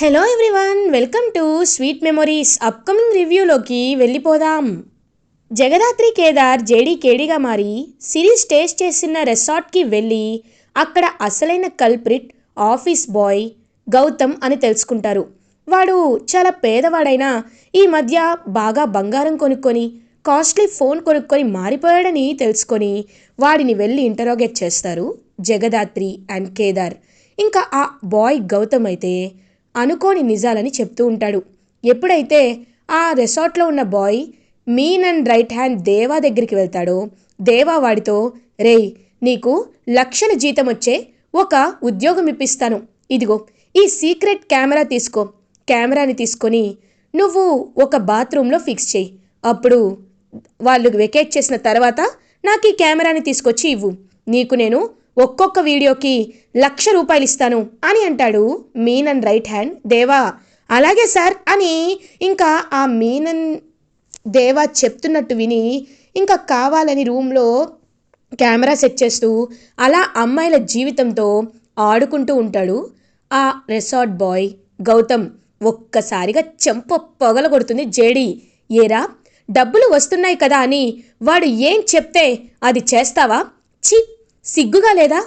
Hello everyone welcome to sweet memories upcoming రివ్యూలోకి వెళ్ళిపోదాం. Jagadhatri Kedar JD కేడీగా మారి series taste చేసిన రెసార్ట్కి వెళ్ళి అక్కడ అసలైన కల్ప్రిట్ ఆఫీస్ బాయ్ గౌతమ్ అని తెలుసుకుంటారు. వాడు చాలా పేదవాడైనా ఈ మధ్య బాగా బంగారం కొనుక్కొని కాస్ట్లీ ఫోన్ కొనుక్కొని మారిపోయాడని తెలుసుకొని వాడిని వెళ్ళి ఇంటరోగేట్ చేస్తారు జగదాత్రి అండ్ కేదార్. ఇంకా ఆ బాయ్ గౌతమ్ అయితే అనుకోని నిజాలని చెప్తూ ఉంటాడు. ఎప్పుడైతే ఆ రెసార్ట్లో ఉన్న బాయ్ మీన్ అండ్ రైట్ హ్యాండ్ దేవా దగ్గరికి వెళ్తాడో దేవా వాడితో రేయ్ నీకు లక్షల జీతం వచ్చే ఒక ఉద్యోగం ఇప్పిస్తాను. ఇదిగో ఈ సీక్రెట్ కెమెరా తీసుకో. కెమెరాని తీసుకొని నువ్వు ఒక బాత్రూంలో ఫిక్స్ చేయి అప్పుడు వాళ్ళు వెకేట్ చేసిన తర్వాత నాకు ఈ కెమెరాని తీసుకొచ్చి ఇవ్వు. నీకు నేను ఒక్కొక్క వీడియోకి లక్ష రూపాయలు ఇస్తాను అని అంటాడు మీన్ అండ్ రైట్ హ్యాండ్ దేవా. అలాగే సార్ అని ఇంకా ఆ మీనన్ దేవా చెప్తున్నట్టు విని ఇంకా కావాలని రూమ్లో కెమెరా సెట్ చేస్తూ అలా అమ్మాయిల జీవితంతో ఆడుకుంటూ ఉంటాడు ఆ రెసార్ట్ బాయ్ గౌతమ్. ఒక్కసారిగా చెంప పొగల కొడుతుంది జేడి. ఏరా డబ్బులు వస్తున్నాయి కదా అని వాడు ఏం చెప్తే అది చేస్తావా? ఛీ! సిగ్గుగా లేదా?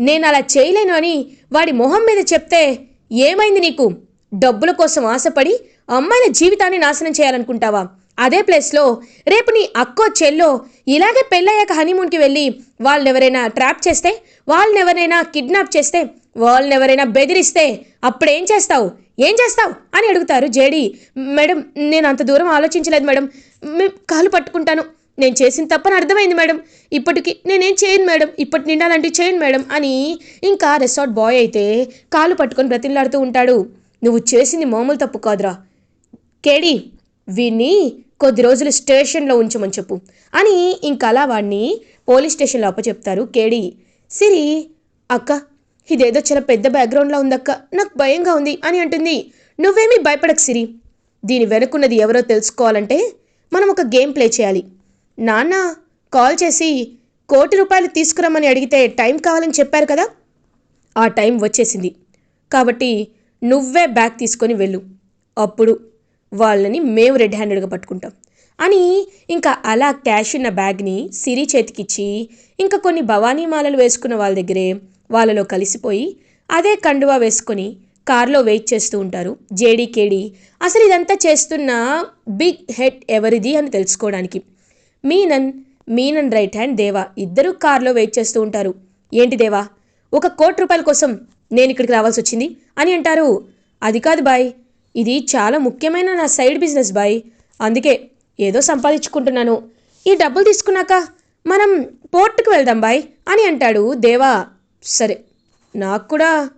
నేను అలా చేయలేను అని వాడి మొహం మీద చెప్తే ఏమైంది నీకు? డబ్బుల కోసం ఆశపడి అమ్మాయిల జీవితాన్ని నాశనం చేయాలనుకుంటావా? అదే ప్లేస్లో రేపు నీ అక్కో చెల్లో ఇలాగే పెళ్ళయ్యాక హనీమూన్కి వెళ్ళి వాళ్ళని ఎవరైనా ట్రాప్ చేస్తే వాళ్ళని ఎవరైనా కిడ్నాప్ చేస్తే వాళ్ళని ఎవరైనా బెదిరిస్తే అప్పుడేం చేస్తావు? ఏం చేస్తావు? అని అడుగుతారు జేడి. మేడం నేను అంత దూరం ఆలోచించలేదు మేడం. కాలు పట్టుకుంటాను. నేను చేసిన తప్పని అర్థమైంది మేడం. ఇప్పటికి నేనేం చేయను మేడం. ఇప్పటి నిండాలంటే చేయను మేడం అని ఇంకా రెసార్ట్ బాయ్ అయితే కాలు పట్టుకొని బ్రతిలాడుతూ ఉంటాడు. నువ్వు చేసింది మామూలు తప్పు కాదురా. కేడి వీణ్ణి కొద్ది రోజులు స్టేషన్లో ఉంచమని చెప్పు అని ఇంకలా వాడిని పోలీస్ స్టేషన్లో అప్పచెప్తారు కేడి. సిరి అక్క ఇదేదో చాలా పెద్ద బ్యాక్గ్రౌండ్లో ఉందక్క. నాకు భయంగా ఉంది అని అంటుంది. నువ్వేమీ భయపడకు సిరి. దీని వెనుకున్నది ఎవరో తెలుసుకోవాలంటే మనం ఒక గేమ్ ప్లే చేయాలి. నాన్న కాల్ చేసి కోటి రూపాయలు తీసుకురమ్మని అడిగితే టైం కావాలని చెప్పారు కదా? ఆ టైం వచ్చేసింది. కాబట్టి నువ్వే బ్యాగ్ తీసుకొని వెళ్ళు. అప్పుడు వాళ్ళని మేము రెడ్ హ్యాండెడ్గా పట్టుకుంటాం. అని ఇంకా అలా క్యాష్ ఉన్న బ్యాగ్ని సిరి చేతికిచ్చి ఇంకా కొన్ని భవానీ మాలలు వేసుకున్న వాళ్ళ దగ్గరే వాళ్ళలో కలిసిపోయి అదే కండువా వేసుకొని కారులో వెయిట్ చేస్తూ ఉంటారు. జేడీ కేడీ అసలు ఇదంతా చేస్తున్న బిగ్ హెడ్ ఎవరిది అని తెలుసుకోవడానికి. మీనన్ మీనన్ రైట్ హ్యాండ్ దేవా ఇద్దరు కారులో వెయిట్ చేస్తూ ఉంటారు. ఏంటి దేవా? ఒక కోటి రూపాయల కోసం నేను ఇక్కడికి రావాల్సి వచ్చింది? అని అంటారు. అది కాదు బాయ్. ఇది చాలా ముఖ్యమైన నా సైడ్ బిజినెస్ బాయ్. అందుకే ఏదో సంపాదించుకుంటున్నాను. ఈ డబ్బులు తీసుకున్నాక మనం పోర్టుకు వెళ్దాం బాయ్ అని అంటాడు దేవా. సరే నాకు కూడా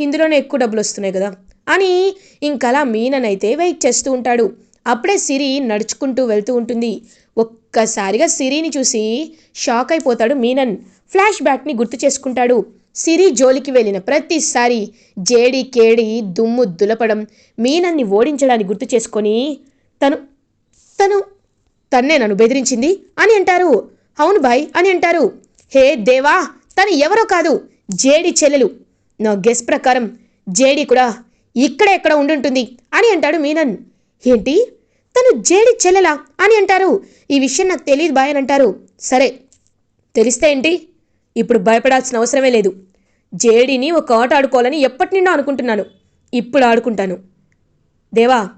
ఇందులోనే ఎక్కువ డబ్బులు వస్తున్నాయి కదా అని ఇంకలా మీననైతే వెయిట్ చేస్తూ ఉంటాడు. అప్పుడే సిరి నడుచుకుంటూ వెళ్తూ ఉంటుంది. ఒక్కసారిగా సిరిని చూసి షాక్ అయిపోతాడు మీనన్. ఫ్లాష్ బ్యాక్ని గుర్తు చేసుకుంటాడు. సిరి జోలికి వెళ్ళిన ప్రతిసారి జేడి కేడి దుమ్ము దులపడం మీనన్ని ఓడించడానికి గుర్తు చేసుకొని తను తను తన్నే నన్ను బెదిరించింది అని అంటారు. అవును బాయ్ అని అంటారు. హే దేవా తను ఎవరో కాదు జేడి చెల్లెలు. నా గెస్ ప్రకారం జేడి కూడా ఇక్కడే ఎక్కడ ఉండుంటుంది అని అంటాడు మీనన్. ఏంటి? తను జేడి చెల్లెలా అని అంటారు. ఈ విషయం నాకు తెలియదు బాయ్ అని అంటారు. సరే తెలిస్తే ఏంటి? ఇప్పుడు భయపడాల్సిన అవసరమే లేదు. జేడీని ఒక ఆట ఆడుకోవాలని ఎప్పటి నుండో అనుకుంటున్నాను. ఇప్పుడు ఆడుకుంటాను. దేవా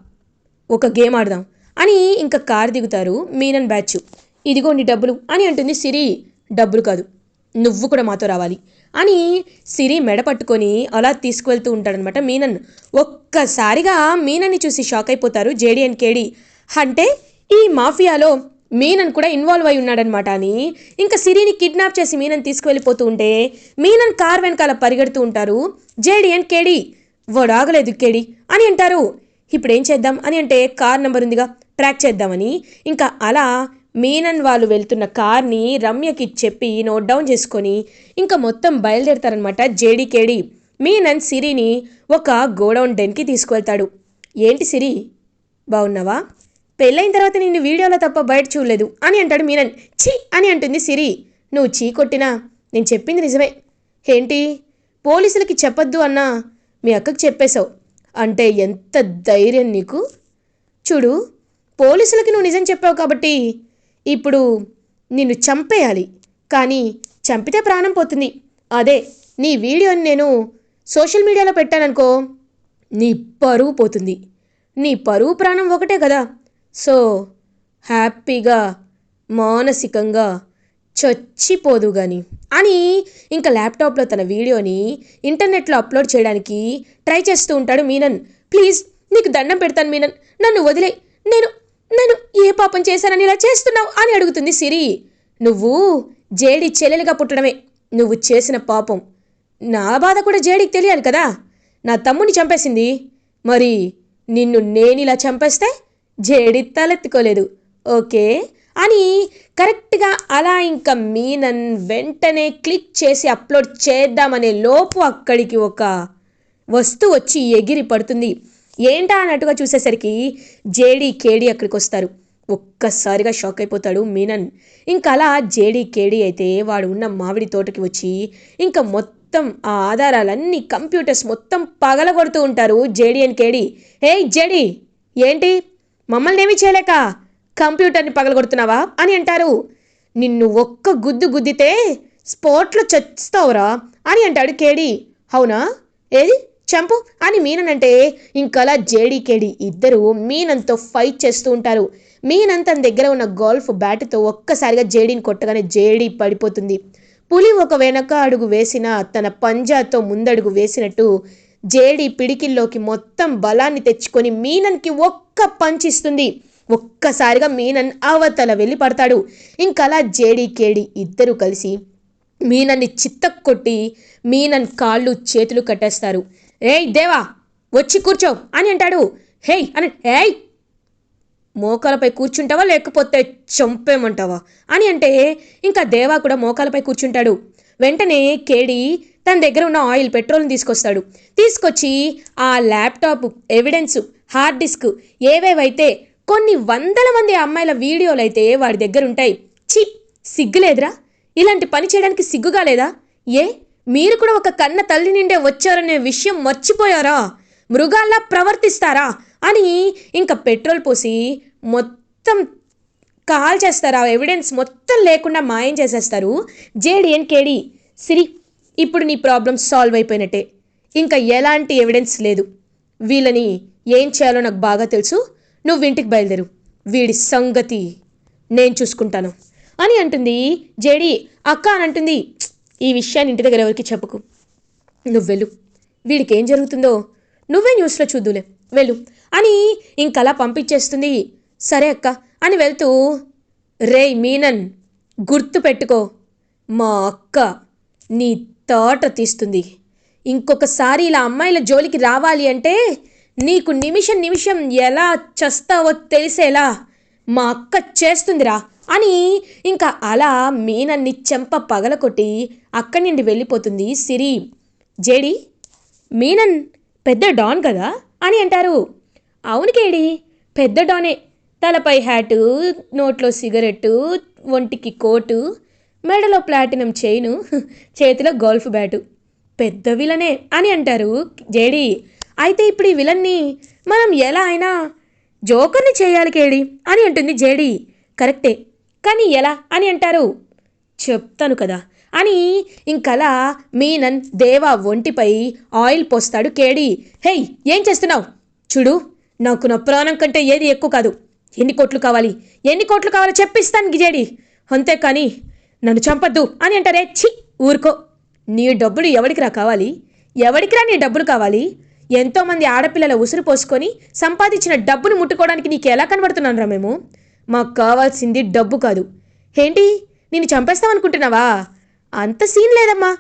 ఒక గేమ్ ఆడదాం అని ఇంకా కారు దిగుతారు మీనన్ బ్యాచ్. ఇదిగోండి డబ్బులు అని అంటుంది సిరి. డబ్బులు కాదు నువ్వు కూడా మాతో రావాలి. అని సిరి మెడ పట్టుకొని అలా తీసుకువెళ్తూ ఉంటాడనమాట మీనన్. ఒక్కసారిగా మీనన్ని చూసి షాక్ అయిపోతారు జేడి అండ్ కేడి. అంటే ఈ మాఫియాలో మీనన్ కూడా ఇన్వాల్వ్ అయి ఉన్నాడనమాట అని. ఇంకా సిరిని కిడ్నాప్ చేసి మీనన్ తీసుకువెళ్ళిపోతూ ఉంటే మీనన్ కార్ వెనకాల పరిగెడుతూ ఉంటారు జేడి అండ్ కేడి. వడాగలేదు కేడి అని అంటారు. ఇప్పుడు ఏం చేద్దాం అని అంటే కార్ నెంబర్ ఉందిగా ట్రాక్ చేద్దామని. ఇంకా అలా మీనన్ వాళ్ళు వెళ్తున్న కార్ని రమ్యకి చెప్పి నోట్ డౌన్ చేసుకొని ఇంకా మొత్తం బయలుదేరతారనమాట జేడీకేడి. మీనన్ సిరిని ఒక గోడౌన్ డెన్కి తీసుకువెళ్తాడు. ఏంటి సిరి బాగున్నావా పెళ్ళైన తర్వాత నిన్ను వీడియోలో తప్ప బయట చూడలేదు అని అంటాడు మీనన్. ఛీ! అని అంటుంది సిరి. నువ్వు చీ కొట్టినా? నేను చెప్పింది నిజమే. ఏంటి? పోలీసులకి చెప్పొద్దు అన్నా? మీ అక్కకి చెప్పేశావు. అంటే ఎంత ధైర్యం నీకు? చూడు పోలీసులకి నువ్వు నిజం చెప్పావు కాబట్టి ఇప్పుడు నిన్ను చంపేయాలి. కానీ చంపితే ప్రాణం పోతుంది. అదే నీ వీడియోని నేను సోషల్ మీడియాలో పెట్టాననుకో నీ పరువు పోతుంది. నీ పరువు ప్రాణం ఒకటే కదా. సో హ్యాపీగా మానసికంగా చచ్చిపోదు కానీ అని ఇంకా ల్యాప్టాప్లో తన వీడియోని ఇంటర్నెట్లో అప్లోడ్ చేయడానికి ట్రై చేస్తూ ఉంటాడు మీనన్. ప్లీజ్ నీకు దండం పెడతాను మీనన్. నన్ను వదిలే. నేను నేను ఏ పాపం చేశానని ఇలా చేస్తున్నావు అని అడుగుతుంది సిరి. నువ్వు జేడి చెల్లెలుగా పుట్టడమే. నువ్వు చేసిన పాపం. నా బాధ కూడా జేడికి తెలియాలి కదా. నా తమ్ముని చంపేసింది. మరి నిన్ను నేనిలా చంపేస్తే జేడి తలెత్తుకోలేదు. ఓకే? అని కరెక్ట్గా అలా ఇంకా మీనన్ వెంటనే క్లిక్ చేసి అప్లోడ్ చేద్దామనే లోపు అక్కడికి ఒక వస్తువు వచ్చి ఎగిరి పడుతుంది. ఏంటా అన్నట్టుగా చూసేసరికి జేడీ కేడీ అక్కడికి వస్తారు. ఒక్కసారిగా షాక్ అయిపోతాడు మీనన్. ఇంకా అలా జేడీ కేడీ అయితే వాడు ఉన్న మామిడి తోటకి వచ్చి ఇంకా మొత్తం ఆ ఆధారాలన్నీ కంప్యూటర్స్ మొత్తం పగలగొడుతూ ఉంటారు JD and KD. Hey JD ఏంటి? మమ్మల్ని ఏమీ చేయలేక కంప్యూటర్ని పగలగొడుతున్నావా? అని అంటారు. నిన్ను ఒక్క గుద్దు గుద్దితే స్పోర్ట్లో చస్తావురా అని అంటాడు కేడీ. అవునా? ఏది? చంపు అని మీనన్ అంటే ఇంకలా జేడీకేడి ఇద్దరు మీనంతో ఫైట్ చేస్తూ ఉంటారు. మీనన్ తన దగ్గర ఉన్న గోల్ఫ్ బ్యాట్తో ఒక్కసారిగా జేడీని కొట్టగానే జేడీ పడిపోతుంది. పులి ఒక వెనక అడుగు వేసిన తన పంజాతో ముందడుగు వేసినట్టు జేడి పిడికిల్లోకి మొత్తం బలాన్ని తెచ్చుకొని మీనన్కి ఒక్క పంచిస్తుంది ఒక్కసారిగా మీనన్ అవతల వెళ్ళి పడతాడు. ఇంకలా జేడి కేడి ఇద్దరు కలిసి మీనన్ని చిత్తకొట్టి మీనన్ కాళ్ళు చేతులు కట్టేస్తారు. ఏయ్ దేవా వచ్చి కూర్చో అని అంటాడు. హేయ్ అని ఏయ్ మోకాలపై కూర్చుంటావా లేకపోతే చంపేమంటావా అని అంటే ఇంకా దేవా కూడా మోకాలపై కూర్చుంటాడు. వెంటనే కేడి తన దగ్గర ఉన్న ఆయిల్ పెట్రోల్ని తీసుకొస్తాడు. తీసుకొచ్చి ఆ ల్యాప్టాప్ ఎవిడెన్స్ హార్డ్ డిస్క్ ఏవేవైతే కొన్ని వందల మంది అమ్మాయిల వీడియోలు అయితే వాడి దగ్గర ఉంటాయి. ఛీ సిగ్గులేదురా? ఇలాంటి పని చేయడానికి సిగ్గుగా లేదా? ఏ? మీరు కూడా ఒక కన్న తల్లి నిండే వచ్చారనే విషయం మర్చిపోయారా? మృగాల్లా ప్రవర్తిస్తారా? అని ఇంకా పెట్రోల్ పోసి మొత్తం కాల్ చేస్తారు? ఆ ఎవిడెన్స్ మొత్తం లేకుండా మాయం చేసేస్తారు. జేడిఎన్ కేడి సిరి ఇప్పుడు నీ ప్రాబ్లం సాల్వ్ అయిపోయినట్టే. ఇంకా ఎలాంటి ఎవిడెన్స్ లేదు. వీళ్ళని ఏం చేయాలో నాకు బాగా తెలుసు. నువ్వు ఇంటికి బయలుదేరు. వీడి సంగతి నేను చూసుకుంటాను. అని అంటుంది జేడి. అక్క అని అంటుంది. ఈ విషయాన్ని ఇంటి దగ్గర ఎవరికి చెప్పకు? నువ్వెళ్ళు వీడికి ఏం జరుగుతుందో నువ్వే న్యూస్లో చూద్దులే. వెళ్ళు. అని ఇంకలా పంపించేస్తుంది. సరే అక్క అని వెళ్తూ రేయ్ మీనన్ గుర్తు పెట్టుకో. మా అక్క నీ తోట తీస్తుంది. ఇంకొకసారి ఇలా అమ్మాయిల జోలికి రావాలి అంటే నీకు నిమిషం నిమిషం ఎలా చస్తావో తెలిసేలా మా అక్క చేస్తుందిరా అని ఇంకా అలా మీనన్ని చెంప పగలకొట్టి అక్కడి నుండి వెళ్ళిపోతుంది సిరి. జేడి మీనన్ పెద్ద డాన్ కదా అని అంటారు. అవును కేడి పెద్ద డానే. తలపై హ్యాటు నోట్లో సిగరెట్టు ఒంటికి కోటు మెడలో ప్లాటినం చైను చేతిలో గోల్ఫ్ బ్యాటు. పెద్ద విలనే అని అంటారు జేడి. అయితే ఇప్పుడు ఈ విలన్ని మనం ఎలా అయినా జోకర్ని చేయాలి కేడి అని అంటుంది జేడి. కరెక్టే. కానీ ఎలా? అని అంటారు. చెప్తాను కదా. అని ఇంకలా మీనన్ దేవా ఒంటిపై ఆయిల్ పోస్తాడు కేడి. హేయ్ ఏం చేస్తున్నావు? చూడు నాకు నా ప్రాణం కంటే ఏది ఎక్కువ కాదు. ఎన్ని కోట్లు కావాలి? ఎన్ని కోట్లు కావాలో చెప్పిస్తాను గిజేడి అంతేకాని నన్ను చంపద్దు అని అంటారే. ఛీ ఊరుకో. నీ డబ్బులు ఎవడికిరా కావాలి? ఎవడికిరా నీ డబ్బులు కావాలి? ఎంతోమంది ఆడపిల్లల ఉసురు పోసుకొని సంపాదించిన డబ్బును ముట్టుకోవడానికి నీకు ఎలా కనబడుతున్నాను రా మేము? మాకు కావాల్సింది డబ్బు కాదు. ఏంటి? నిన్ను చంపేస్తామనుకుంటున్నావా అంత సీన్ లేదమ్మా.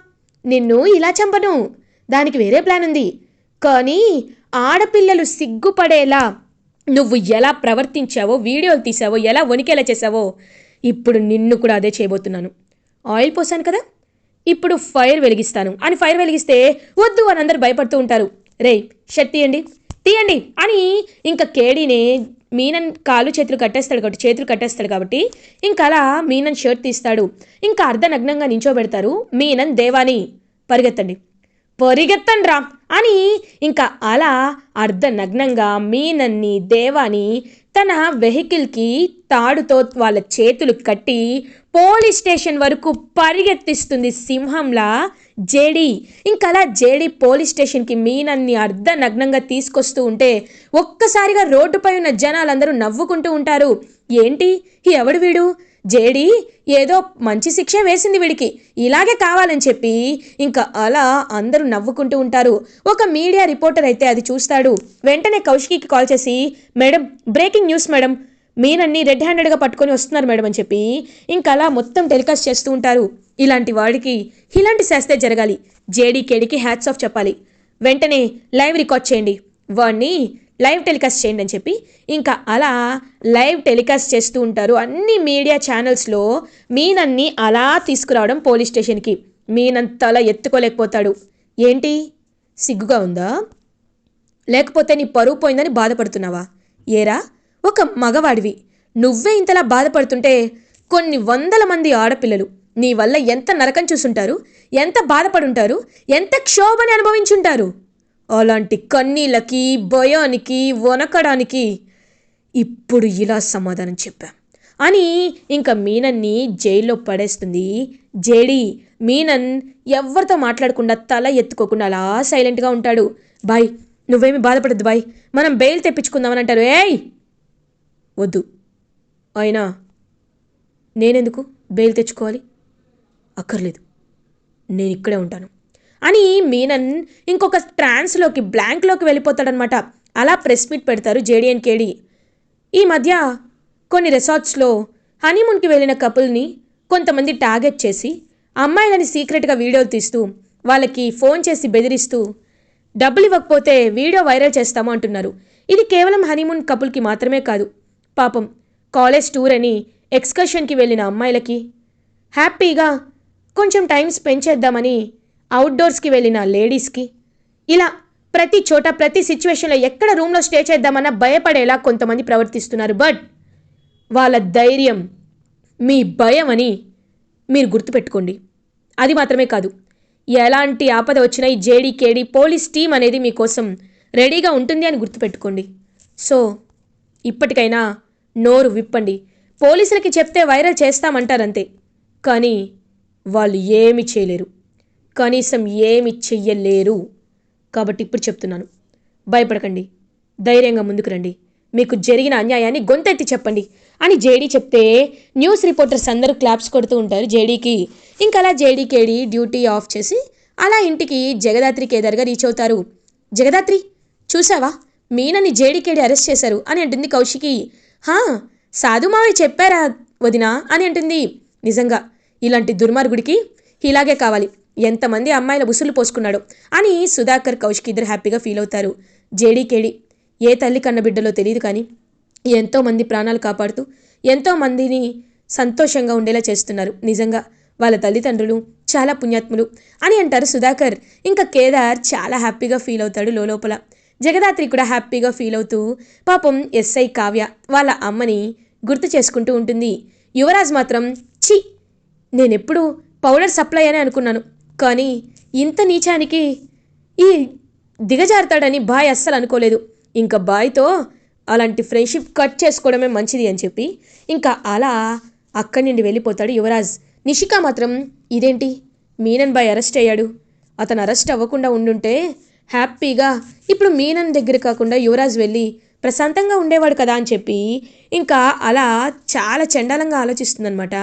నిన్ను ఇలా చంపను. దానికి వేరే ప్లాన్ ఉంది. కానీ ఆడపిల్లలు సిగ్గుపడేలా నువ్వు ఎలా ప్రవర్తించావో వీడియోలు తీసావో ఎలా వణికేలా చేసావో ఇప్పుడు నిన్ను కూడా అదే చేయబోతున్నాను. ఆయిల్ పోసాను కదా? ఇప్పుడు ఫైర్ వెలిగిస్తాను. అని ఫైర్ వెలిగిస్తే వద్దు అని అందరు భయపడుతూ ఉంటారు. రే షర్ట్ తీయండి. తీయండి. అని ఇంకా కేడీని మీనన్ కాలు చేతులు కట్టేస్తాడు కాబట్టి చేతులు కట్టేస్తాడు కాబట్టి ఇంకా అలా మీనన్ షర్ట్ తీస్తాడు. ఇంకా అర్ధనగ్నంగా నించోబెడతారు మీనన్ దేవాని. పరిగెత్తండి. పరిగెత్తండి రా అని ఇంకా అలా అర్ధనగ్నంగా మీనన్ని దేవాని తన వెహికల్కి తాడుతో వాళ్ళ చేతులు కట్టి పోలీస్ స్టేషన్ వరకు పరిగెత్తిస్తుంది సింహంలా జేడీ. ఇంకలా జేడీ పోలీస్ స్టేషన్కి మీనన్ని అర్ధనగ్నంగా తీసుకొస్తూ ఉంటే ఒక్కసారిగా రోడ్డుపై ఉన్న జనాలందరూ నవ్వుకుంటూ ఉంటారు. ఏంటి? ఎవడు వీడు? జేడి ఏదో మంచి శిక్ష వేసింది వీడికి. ఇలాగే కావాలని చెప్పి ఇంకా అలా అందరూ నవ్వుకుంటూ ఉంటారు. ఒక మీడియా రిపోర్టర్ అయితే అది చూస్తాడు. వెంటనే కౌశికి కాల్ చేసి మేడం బ్రేకింగ్ న్యూస్ మేడం. మీనన్ని రెడ్ హ్యాండెడ్గా పట్టుకొని వస్తున్నారు మేడం అని చెప్పి ఇంకా అలా మొత్తం టెలికాస్ట్ చేస్తూ ఉంటారు. ఇలాంటి వాడికి ఇలాంటి శాస్తే జరగాలి. జేడీకేడికి హ్యాట్స్ ఆఫ్ చెప్పాలి. వెంటనే లైవ్ రికార్డ్ చేయండి. వాడిని లైవ్ టెలికాస్ట్ చేయండి అని చెప్పి ఇంకా అలా లైవ్ టెలికాస్ట్ చేస్తూ ఉంటారు. అన్ని మీడియా ఛానల్స్లో మీనన్ని అలా తీసుకురావడం పోలీస్ స్టేషన్కి. మీనంత అలా ఎత్తుకోలేకపోతాడు. ఏంటి? సిగ్గుగా ఉందా? లేకపోతే నీ పరువు పోయిందని బాధపడుతున్నావా? ఏరా? ఒక మగవాడివి. నువ్వే ఇంతలా బాధపడుతుంటే కొన్ని వందల మంది ఆడపిల్లలు నీ వల్ల ఎంత నరకం చూసుంటారు? ఎంత బాధపడుంటారు? ఎంత క్షోభని అనుభవించుంటారు? అలాంటి కన్నీళ్ళకి భయానికి వనకడానికి ఇప్పుడు ఇలా సమాధానం చెప్పా. అని ఇంకా మీనన్ని జైల్లో పడేస్తుంది. జేడి మీనన్ ఎవరితో మాట్లాడకుండా తల ఎత్తుకోకుండా అలా సైలెంట్గా ఉంటాడు. బాయ్ నువ్వేమి బాధపడద్దు బాయ్. మనం బెయిల్ తెప్పించుకుందామని అంటారు ఏయ్! వద్దు. అయినా నేనెందుకు బెయిల్ తెచ్చుకోవాలి? అక్కర్లేదు. నేను ఇక్కడే ఉంటాను. అని మీనన్ ఇంకొక ట్రాన్స్లోకి బ్లాంక్లోకి వెళ్ళిపోతాడనమాట అలా ప్రెస్ మీట్ పెడతారు జేడీ ఈ మధ్య కొన్ని రిసార్ట్స్లో హనీమూన్కి వెళ్ళిన కపుల్ని కొంతమంది టార్గెట్ చేసి అమ్మాయిలని సీక్రెట్గా వీడియోలు తీస్తూ వాళ్ళకి ఫోన్ చేసి బెదిరిస్తూ డబ్బులు ఇవ్వకపోతే వీడియో వైరల్ చేస్తాము అంటున్నారు. ఇది కేవలం హనీమూన్ కపుల్కి మాత్రమే కాదు. పాపం కాలేజ్ టూర్ అని ఎక్స్కర్షన్కి వెళ్ళిన అమ్మాయిలకి హ్యాపీగా కొంచెం టైం స్పెండ్ చేద్దామని అవుట్డోర్స్కి వెళ్ళిన లేడీస్కి. ఇలా ప్రతి చోట ప్రతి సిచ్యువేషన్లో ఎక్కడ రూమ్లో స్టే చేద్దామన్నా భయపడేలా కొంతమంది ప్రవర్తిస్తున్నారు. బట్ వాళ్ళ ధైర్యం మీ భయం అని మీరు గుర్తుపెట్టుకోండి. అది మాత్రమే కాదు. ఎలాంటి ఆపద వచ్చినా ఈ జేడీ కేడీ పోలీస్ టీం అనేది మీకోసం రెడీగా ఉంటుంది అని గుర్తుపెట్టుకోండి. సో ఇప్పటికైనా నోరు విప్పండి. పోలీసులకి చెప్తే వైరల్ చేస్తామంటారంతే కానీ వాళ్ళు ఏమి చేయలేరు. కనీసం ఏమి చెయ్యలేరు. కాబట్టి ఇప్పుడు చెప్తున్నాను. భయపడకండి. ధైర్యంగా ముందుకు రండి. మీకు జరిగిన అన్యాయాన్ని గొంతెత్తి చెప్పండి అని జేడీ చెప్తే న్యూస్ రిపోర్టర్స్ అందరూ క్లాప్స్ కొడుతూ ఉంటారు. జేడీకి ఇంకా అలా డ్యూటీ ఆఫ్ చేసి అలా ఇంటికి జగదాత్రి కేదార్గా రీచ్ అవుతారు. జగదాత్రి చూసావా మీనని జేడీకేడి అరెస్ట్ చేశారు అని అంటుంది కౌశికి. హా సాధు మావి చెప్పారా వదినా అని అంటుంది. నిజంగా ఇలాంటి దుర్మార్గుడికి ఇలాగే కావాలి. ఎంతమంది అమ్మాయిల ఉసులు పోసుకున్నాడు అని సుధాకర్ కౌశిక్ ఇద్దరు హ్యాపీగా ఫీల్ అవుతారు. జేడీ కేడీ ఏ తల్లి కన్న బిడ్డలో తెలియదు కానీ ఎంతోమంది ప్రాణాలు కాపాడుతూ ఎంతోమందిని సంతోషంగా ఉండేలా చేస్తున్నారు. నిజంగా వాళ్ళ తల్లిదండ్రులు చాలా పుణ్యాత్ములు అని అంటారు సుధాకర్. ఇంకా కేదార్ చాలా హ్యాపీగా ఫీల్ అవుతాడు లోపల జగదాత్రి కూడా హ్యాపీగా ఫీల్ అవుతూ పాపం ఎస్ఐ కావ్య వాళ్ళ అమ్మని గుర్తు చేసుకుంటూ ఉంటుంది. యువరాజ్ మాత్రం ఛీ నేనెప్పుడు పౌడర్ సప్లై అని అనుకున్నాను. కానీ ఇంత నీచానికి ఈ దిగజారుతాడని బాయ్ అస్సలు అనుకోలేదు. ఇంకా బాయ్తో అలాంటి ఫ్రెండ్షిప్ కట్ చేసుకోవడమే మంచిది అని చెప్పి ఇంకా అలా అక్కడి నుండి వెళ్ళిపోతాడు యువరాజ్. నిషిక మాత్రం ఇదేంటి? మీనన్ బాయ్ అరెస్ట్ అయ్యాడు. అతను అరెస్ట్ అవ్వకుండా ఉండుంటే హ్యాపీగా ఇప్పుడు మీనన్ దగ్గర కాకుండా యువరాజ్ వెళ్ళి ప్రశాంతంగా ఉండేవాడు కదా అని చెప్పి ఇంకా అలా చాలా చండాలంగా ఆలోచిస్తుందనమాట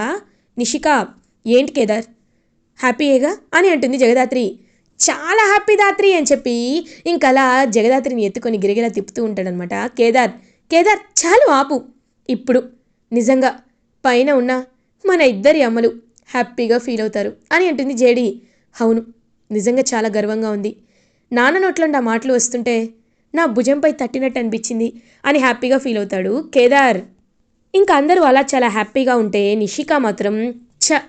నిషిక ఏంటి కేదార్? హ్యాపీయేగా అని అంటుంది జగదాత్రి. చాలా హ్యాపీ దాత్రి అని చెప్పి ఇంకలా అలా జగదాత్రిని ఎత్తుకొని గిరిగిలా తిప్పుతూ ఉంటాడనమాట. కేదార్ కేదార్ చాలు ఆపు. ఇప్పుడు నిజంగా పైన ఉన్న మన ఇద్దరి అమ్మలు హ్యాపీగా ఫీల్ అవుతారు అని అంటుంది జేడి. అవును నిజంగా చాలా గర్వంగా ఉంది. నాన్న నోట్లండి ఆ మాటలు వస్తుంటే నా భుజంపై తట్టినట్టు అనిపించింది అని హ్యాపీగా ఫీల్ అవుతాడు కేదార్. ఇంకా అందరూ అలా చాలా హ్యాపీగా ఉంటే నిషిక మాత్రం ఛ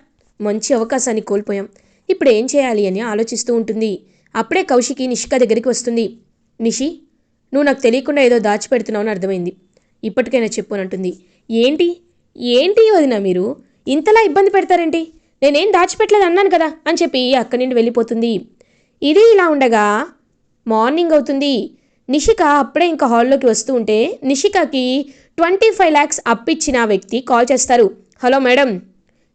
మంచి అవకాశాన్ని కోల్పోయాం. ఇప్పుడు ఏం చేయాలి అని ఆలోచిస్తూ ఉంటుంది. అప్పుడే కౌశికి నిషిక దగ్గరికి వస్తుంది. నిషి నువ్వు నాకు తెలియకుండా ఏదో దాచిపెడుతున్నావు అని అర్థమైంది. ఇప్పటికైనా చెప్పు అని అంటుంది. ఏంటి? ఏంటి వదిన మీరు? ఇంతలా ఇబ్బంది పెడతారేంటి? నేనేం దాచిపెట్టలేదు అన్నాను కదా అని చెప్పి అక్కడి నుండి వెళ్ళిపోతుంది. ఇది ఇలా ఉండగా మార్నింగ్ అవుతుంది. నిషిక అప్పుడే ఇంకా హాల్లోకి వస్తూ ఉంటే నిషికకి ట్వంటీ ఫైవ్ ల్యాక్స్ అప్పిచ్చిన వ్యక్తి కాల్ చేస్తారు. హలో మేడం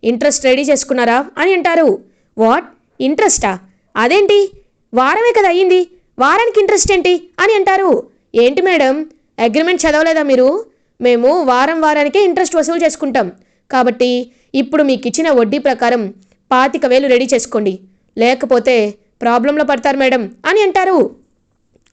ఇంట్రెస్ట్ రెడీ చేసుకున్నారా? అని అంటారు. వాట్? ఇంట్రెస్టా? అదేంటి? వారమే కదా అయ్యింది. వారానికి ఇంట్రెస్ట్ ఏంటి? అని అంటారు. ఏంటి మేడం అగ్రిమెంట్ చదవలేదా మీరు? మేము వారం వారానికే ఇంట్రెస్ట్ వసూలు చేసుకుంటాం. కాబట్టి ఇప్పుడు మీకు ఇచ్చిన వడ్డీ ప్రకారం పాతిక వేలు రెడీ చేసుకోండి. లేకపోతే ప్రాబ్లంలో పడతారు మేడం అని అంటారు.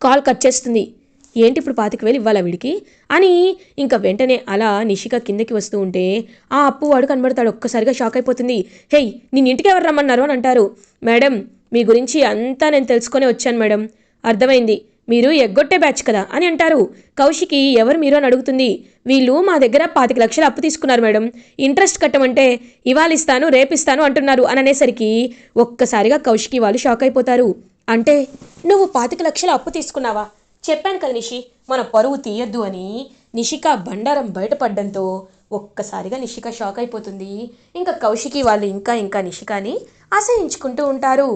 కాల్ కట్ చేస్తుంది. ఏంటి ఇప్పుడు పాతిక వేలు ఇవ్వాలా వీడికి? అని ఇంకా వెంటనే అలా నిషిక కిందకి వస్తూ ఉంటే ఆ అప్పు వాడు కనబడతాడు ఒక్కసారిగా షాక్ అయిపోతుంది. హేయ్ నేను ఇంటికి ఎవరు రమ్మన్నారు అని అంటారు. మేడం మీ గురించి అంతా నేను తెలుసుకొని వచ్చాను మేడం. అర్థమైంది. మీరు ఎగ్గొట్టే బ్యాచ్ కదా అని అంటారు. కౌశికి ఎవరు మీరు అని అడుగుతుంది. వీళ్ళు మా దగ్గర పాతిక లక్షలు అప్పు తీసుకున్నారు మేడం. ఇంట్రెస్ట్ కట్టమంటే ఇవాళ ఇస్తాను రేపిస్తాను అంటున్నారు అని అనేసరికి ఒక్కసారిగా కౌశికి వాళ్ళు షాక్ అయిపోతారు. అంటే నువ్వు పాతిక లక్షలు అప్పు తీసుకున్నావా? చెప్పాను కదా నిషి మన పరువు తీయద్దు అని. నిషిక బండారం బయటపడడంతో ఒక్కసారిగా నిషిక షాక్ అయిపోతుంది. ఇంకా కౌశికి వాళ్ళు ఇంకా ఇంకా నిషికాని అసహించుకుంటూ ఉంటారు.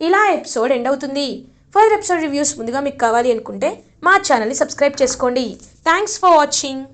ఇలా ఎపిసోడ్ ఎండ్ అవుతుంది. ఫర్దర్ ఎపిసోడ్ రివ్యూస్ ముందుగా మీకు కావాలి అనుకుంటే మా ఛానల్ని సబ్స్క్రైబ్ చేసుకోండి. Thanks for watching.